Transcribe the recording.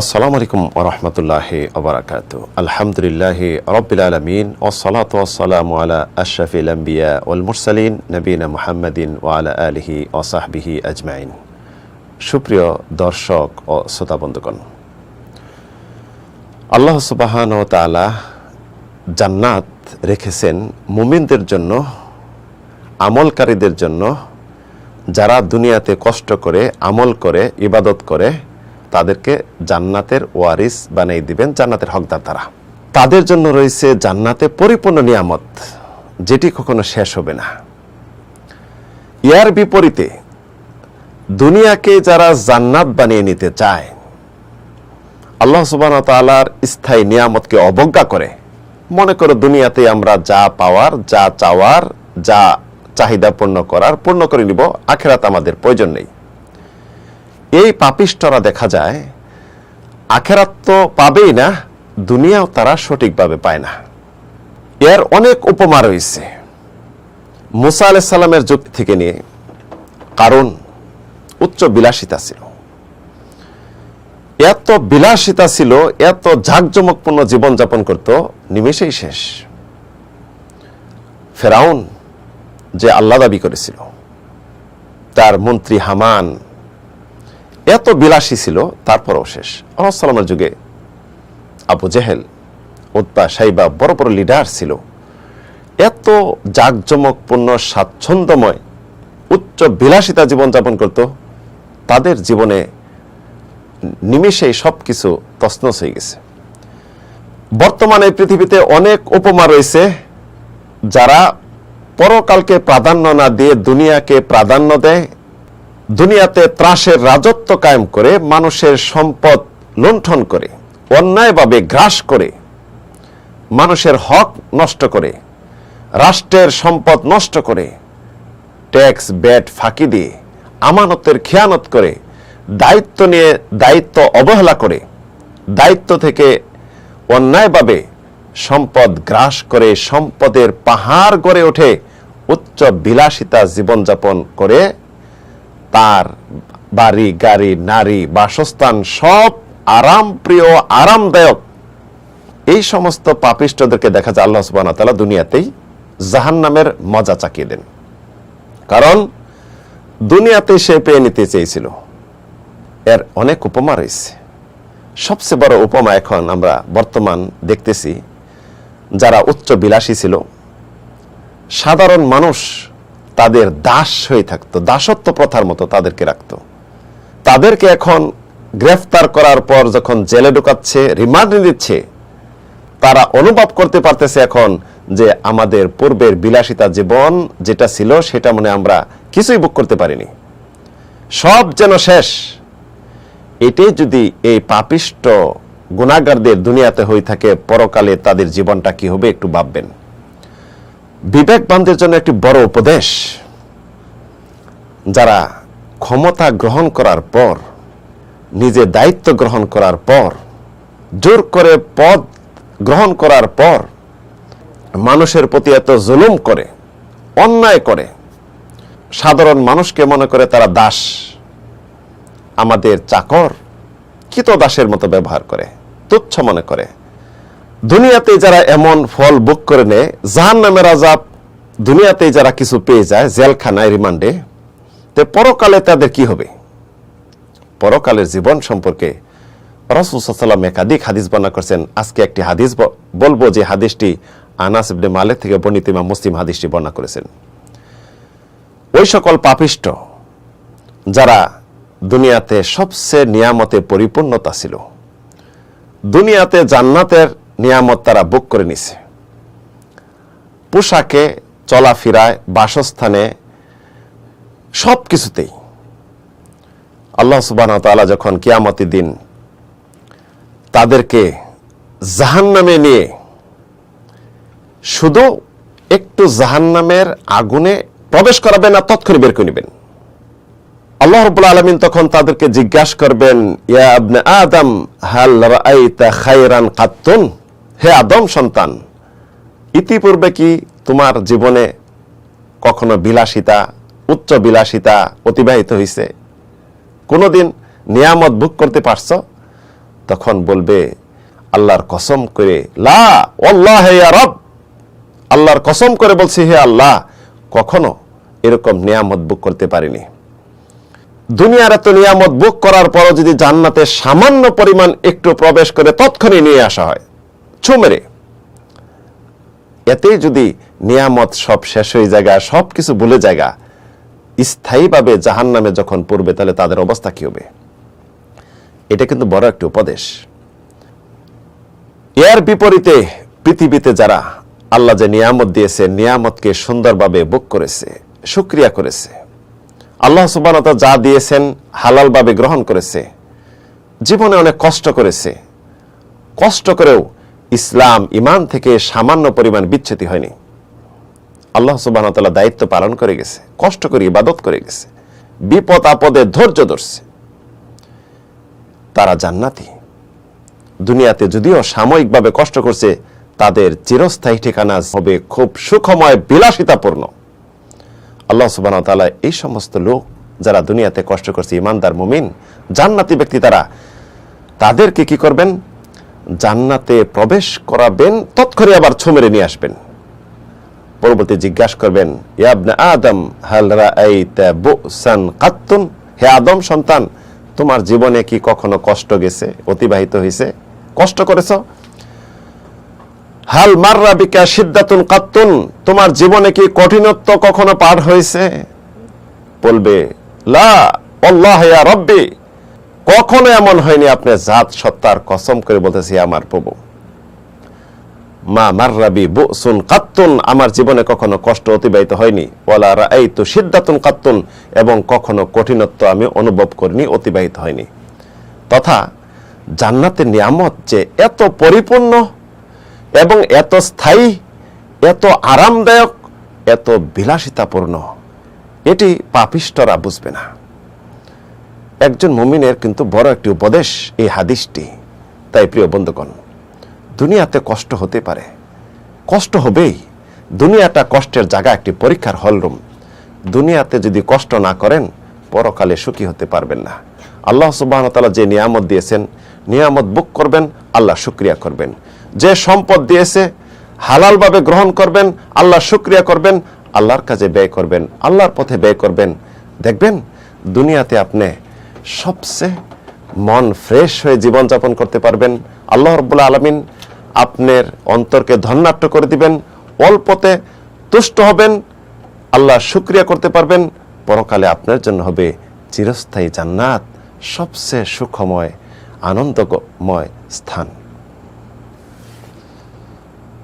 আসসালামু আলাইকুম ওরহমতুল্লাহ ওবরাকাত আলহামদুলিল্লাহ রব্বিল আলমিন ওসলাত ওসালাম আলা আশরাফিল আম্বিয়া ওল মুরসালিন নবীনা মুহাম্মদিন ওয়ালা আলহি ওসাহবিহি আজমাইন। সুপ্রিয় দর্শক ও শ্রোতা বন্ধুগণ, আল্লাহ সুবাহান ও তালা জান্নাত রেখেছেন মুমিনদের জন্য, আমলকারীদের জন্য, যারা দুনিয়াতে কষ্ট করে, আমল করে, ইবাদত করে তাদেরকে জান্নাতের ওয়ারিস বানিয়ে দিবেন, জান্নাতের হকদার দ্বারা। তাদের জন্য রয়েছে জান্নাতে পরিপূর্ণ নিয়ামত, যেটি কখনো শেষ হবে না। ইয়ার বিপরীতে, দুনিয়াকে যারা জান্নাত বানিয়ে নিতে চায়, আল্লাহ সুবাহ তালার স্থায়ী নিয়ামতকে অবজ্ঞা করে, মনে করো দুনিয়াতে আমরা যা পাওয়ার, যা চাওয়ার, যা চাহিদা পূর্ণ করার, পূর্ণ করে নিব, আখেরাত আমাদের প্রয়োজন নেই। এই পাপিষ্টরা দেখা যায়, আখেরাত তো পাবেই না, দুনিয়াও তারা সঠিকভাবে পায় না। এর অনেক উপমা রয়েছে। মুসা আলাইসাল্লামের যুগ থেকে নিয়ে কারণ উচ্চ বিলাসিতা ছিল। এত বিলাসিতা ছিল, এত ঝাঁকজমকপূর্ণ জীবনযাপন করত, নিমেষেই শেষ। ফেরাউন যে আল্লাহ দাবি করেছিল, তার মন্ত্রী হামান এত বিলাসী ছিল, তারপরও শেষ। আল্লাহামের যুগে আবু জেহেল উৎপা সাইবা বড় বড় লিডার ছিল। এত জাঁকজমকপূর্ণ, স্বাচ্ছন্দ্যময়, উচ্চ বিলাসিতা জীবনযাপন করত, তাদের জীবনে নিমেষেই সব কিছু তসনস হয়ে গেছে। বর্তমানে পৃথিবীতে অনেক উপমা রয়েছে, যারা পরকালকে প্রাধান্য না দিয়ে দুনিয়াকে প্রাধান্য দেয় দুনিয়াতে ত্রাসের রাজত্ব কায়েম করে, মানুষের সম্পদ লুণ্ঠন করে, অন্যায়ভাবে গ্রাস করে, মানুষের হক নষ্ট করে, রাষ্ট্রের সম্পদ নষ্ট করে, ট্যাক্স, ব্যাট ফাঁকি দিয়ে, আমানতের খেয়ানত করে, দায়িত্ব নিয়ে দায়িত্ব অবহেলা করে, দায়িত্ব থেকে অন্যায়ভাবে সম্পদ গ্রাস করে, সম্পদের পাহাড় গড়ে ওঠে, উচ্চ বিলাসিতা জীবনযাপন করে তার বাড়ি, গাড়ি, নারী, বাসস্থান সব আরাম প্রিয়, আরামদায়ক। এই সমস্ত পাপিষ্টদেরকে দেখা যায় আল্লাহ সুবাহ তালা দুনিয়াতেই জাহান নামের মজা চাকিয়ে দেন। কারণ দুনিয়াতে সে পেয়ে নিতে চেয়েছিল। এর অনেক উপমা রয়েছে। সবচেয়ে বড় উপমা এখন আমরা বর্তমান দেখতেছি, যারা উচ্চ বিলাসী ছিল, সাধারণ মানুষ তাদের দাস হয়ে থাকতো, দাসত্ব প্রথার মতো তাদেরকে রাখত। তাদেরকে এখন গ্রেফতার করার পর যখন জেলে ঢুকাচ্ছে, রিমান্ডে দিচ্ছে তারা অনুভব করতে পারতেছে এখন যে আমাদের পূর্বের বিলাসিতা জীবন যেটা ছিল সেটা মনে আমরা কিছুই বুক করতে পারিনি। সব যেন শেষ। এটাই যদি এই পাপিষ্ট গুণাগারদের দুনিয়াতে হয়ে থাকে, পরকালে তাদের জীবনটা কি হবে একটু ভাববেন। বিবেকবানদের জন্য একটি বড় উপদেশ। যারা ক্ষমতা গ্রহণ করার পর, নিজে দায়িত্ব গ্রহণ করার পর, জোর করে পদ গ্রহণ করার পর, মানুষের প্রতি এত জুলুম করে, অন্যায় করে, সাধারণ মানুষকে মনে করে তারা দাস, আমাদের চাকর কিত দাসের মতো ব্যবহার করে, তুচ্ছ মনে করে। দুনিয়াতে যারা এমন ফল বুক করে নেয় জাহান নামের আজাব দুনিয়াতে যারা কিছু পেয়ে যায়, জেলখানায় রিমান্ডে, তো পরকালে তাদের কি হবে? পরকালের জীবন সম্পর্কে রসুসাল্লাম একাধিক হাদিস বর্ণনা করছেন। আজকে একটি হাদিস বলব যে হাদিসটি আনাস ইবনে মালিক থেকে বর্ণিত, ইমাম মুসলিম হাদিসটি বর্ণনা করেছেন। ওই সকল পাপিষ্ট যারা দুনিয়াতে সবচেয়ে নিয়ামতে পরিপূর্ণতা ছিল, দুনিয়াতে জান্নাতের নিয়ামত তারা বুক করে নিছে। পোশাকে চলাফেরায়, বাসস্থানে সব কিছুতেই আল্লাহ সুবাহ তালা যখন কিয়ামতি দিন তাদেরকে জাহান নামে নিয়ে শুধু একটু জাহান নামের আগুনে প্রবেশ করাবেন না তৎক্ষণে বের করে নেবেন। আল্লাহ রবুল্লা আলমিন তখন তাদেরকে জিজ্ঞাসা করবেন, ইয়া আবনে আদম, হাল রাআইতা খায়রান কাত্তুন? হে আদম সন্তান, ইতিপূর্বে কি তোমার জীবনে কখনো বিলাসিতা, উচ্চ বিলাসিতা অতিবাহিত হয়েছে কোনোদিন নিয়ামত ভোগ করতে পারছ? তখন বলবে, আল্লাহর কসম করে, লা, ওয়াল্লাহ ইয়া রব। আল্লাহর কসম করে বলছি, হে আল্লাহ, কখনো এরকম নিয়ামত ভোগ করতে পারিনি। দুনিয়ার এত নিয়ামত ভোগ করার পরও যদি জান্নাতে সামান্য পরিমাণ একটু প্রবেশ করে তৎক্ষণই নিয়ে আসা হয়। ছুমেরে এতেই যদি নিয়ামত সব শেষ হয়ে জায়গা সব কিছু ভুলে জায়গা স্থায়ীভাবে জাহান নামে যখন পড়বে, তাহলে তাদের অবস্থা কি হবে? এটা কিন্তু বড় একটি উপদেশ। এর বিপরীতে পৃথিবীতে যারা আল্লাহ যে নিয়ামত দিয়েছে, নিয়ামতকে সুন্দরভাবে বুক করেছে সুক্রিয়া করেছে, আল্লাহ সুবানতা যা দিয়েছেন হালালভাবে গ্রহণ করেছে, জীবনে অনেক কষ্ট করেছে, কষ্ট করেও ইসলাম ইমান থেকে সামান্য পরিমাণ বিচ্ছেতি হয়নি। আল্লাহ সুবাহ দায়িত্ব পালন করে গেছে, কষ্ট করে, ইবাদত করে গেছে, বিপদ আপদে ধৈর্য ধরছে। তারা জান্নাতি। দুনিয়াতে যদিও সাময়িকভাবে কষ্ট করছে, তাদের চিরস্থায়ী ঠিকানা হবে খুব সুখময়, বিলাসিতাপূর্ণ। আল্লাহ সুবাহ তাআলা এই সমস্ত লোক যারা দুনিয়াতে কষ্ট করছে, ইমানদার, মুমিন, জান্নাতি ব্যক্তি তারা, তাদেরকে কি করবেন? জান্নাতে প্রবেশ করাবেন, তৎক্ষণে আবার ছমেরে নিয়ে আসবেন। পরবর্তী জিজ্ঞাসা করবেন আদম হে আদম সন্তান, তোমার জীবনে কি কখনো কষ্ট গেছে, অতিবাহিত হয়েছে কষ্ট করেছ? হাল মাররা বিকা সিদ্ধাতুন কাত্তুন? তোমার জীবনে কি কঠিনত্ব কখনো পার হয়েছে বলবে, লা আল্লাহ ইয়া রব্বি। কখনো এমন হয়নি আপনি জাত সত্তার কসম করে বলতেছি, আমার প্রভু। মা মাররাবি বুসুন কাত্তুন। আমার জীবনে কখনো কষ্ট অতিবাহিত হয়নি। ওয়ালা রাআইতু সিদ্ধাতুন কাত্তুন। এবং কখনো কঠিনত্ব আমি অনুভব করিনি, অতিবাহিত হয়নি। তথা জান্নাতের নিয়ামত যে এত পরিপূর্ণ এবং এত স্থায়ী, এত আরামদায়ক, এত বিলাসিতাপূর্ণ, এটি পাপিষ্টরা বুঝবে না। একজন মুমিনের কিন্তু বড় একটি উপদেশ এই হাদিসটি। তাই প্রিয় বন্ধুগণ, দুনিয়াতে কষ্ট হতে পারে। কষ্ট হবেই। দুনিয়াটা কষ্টের জায়গা, একটি পরীক্ষার হলরুম। দুনিয়াতে যদি কষ্ট না করেন, পরকালে সুখী হতে পারবেন না। আল্লাহ সুবাহ তাআলা যে নিয়ামত দিয়েছেন, নিয়ামত বুক করবেন, আল্লাহ শুক্রিয়া করবেন। যে সম্পদ দিয়েছে, হালালভাবে গ্রহণ করবেন, আল্লাহ শুক্রিয়া করবেন, আল্লাহর কাজে ব্যয় করবেন, আল্লাহর পথে ব্যয় করবেন। দেখবেন, দুনিয়াতে আপনি সবচেয়ে মন ফ্রেশ হয়ে জীবনযাপন করতে পারবেন। আল্লাহ রব্বুল্লা আলমিন আপনার অন্তরকে ধন্যাট্য করে দিবেন। অল্পতে তুষ্ট হবেন। আল্লাহ শুক্রিয়া করতে পারবেন। পরকালে আপনার জন্য হবে চিরস্থায়ী জান্নাত, সবচেয়ে সুখময়, আনন্দময় স্থান।